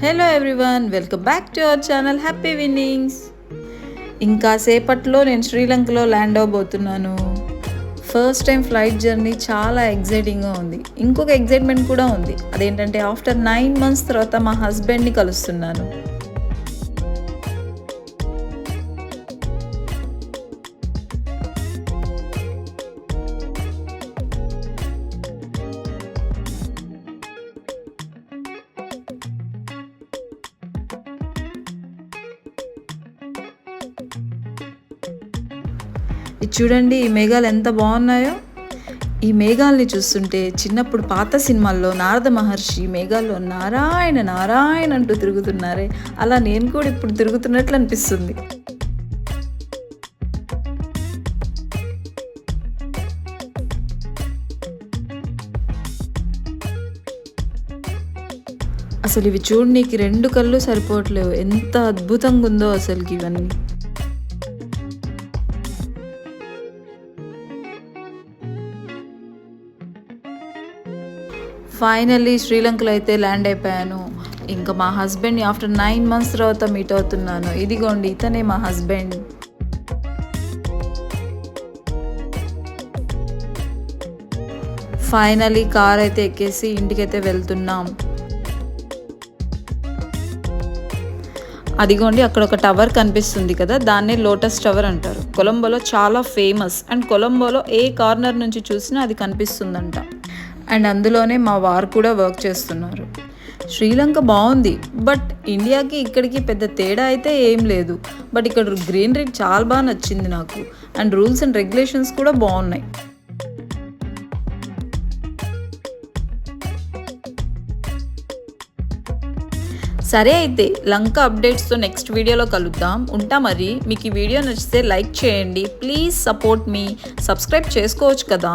Hello everyone welcome back to our channel happy winnings ఇంకా సేపట్లో నేను శ్రీలంకలో ల్యాండ్ అవ్వబోతున్నాను ఫస్ట్ టైం ఫ్లైట్ జర్నీ చాలా ఎగ్జైటింగ్గా ఉంది. ఇంకొక ఎగ్జైట్మెంట్ కూడా ఉంది. అదేంటంటే ఆఫ్టర్ నైన్ మంత్స్ తర్వాత మా హస్బెండ్ని కలుస్తున్నాను. ఇది చూడండి ఈ మేఘాలు ఎంత బాగున్నాయో. ఈ మేఘాల్ని చూస్తుంటే చిన్నప్పుడు పాత సినిమాల్లో నారద మహర్షి మేఘాల్లో నారాయణ నారాయణ అంటూ తిరుగుతున్నారే. అలా నేను కూడా ఇప్పుడు తిరుగుతున్నట్లు అనిపిస్తుంది. అసలు ఇవి చూడనీకి రెండు కళ్ళు సరిపోవట్లేవు. ఎంత అద్భుతంగా ఉందో అసలుకి ఇవన్నీ. ఫైనల్లీ శ్రీలంకలో అయితే ల్యాండ్ అయిపోయాను. ఇంకా మా హస్బెండ్ని ఆఫ్టర్ నైన్ మంత్స్ తర్వాత మీట్ అవుతున్నాను. ఇదిగోండి ఇతనే మా హస్బెండ్ ఫైనలీ కార్ అయితే ఎక్కేసి ఇంటికైతే వెళ్తున్నాం. అదిగోండి అక్కడ ఒక టవర్ కనిపిస్తుంది కదా దాన్నే లోటస్ టవర్ అంటారు. కొలంబోలో చాలా ఫేమస్ అండ్ కొలంబోలో ఏ కార్నర్ నుంచి చూసినా అది కనిపిస్తుందంట. అండ్ అందులోనే మా వారు కూడా వర్క్ చేస్తున్నారు. శ్రీలంక బాగుంది బట్ ఇండియాకి ఇక్కడికి పెద్ద తేడా అయితే ఏం లేదు. బట్ ఇక్కడ గ్రీనరీ చాలా బాగా నచ్చింది నాకు. అండ్ రూల్స్ అండ్ రెగ్యులేషన్స్ కూడా బాగున్నాయి. సరే అయితే లంక అప్డేట్స్తో నెక్స్ట్ వీడియోలో కలుద్దాం. ఉంటా మరి. మీకు ఈ వీడియో నచ్చితే లైక్ చేయండి. ప్లీజ్ సపోర్ట్ మీ సబ్స్క్రైబ్ చేసుకోవచ్చు కదా.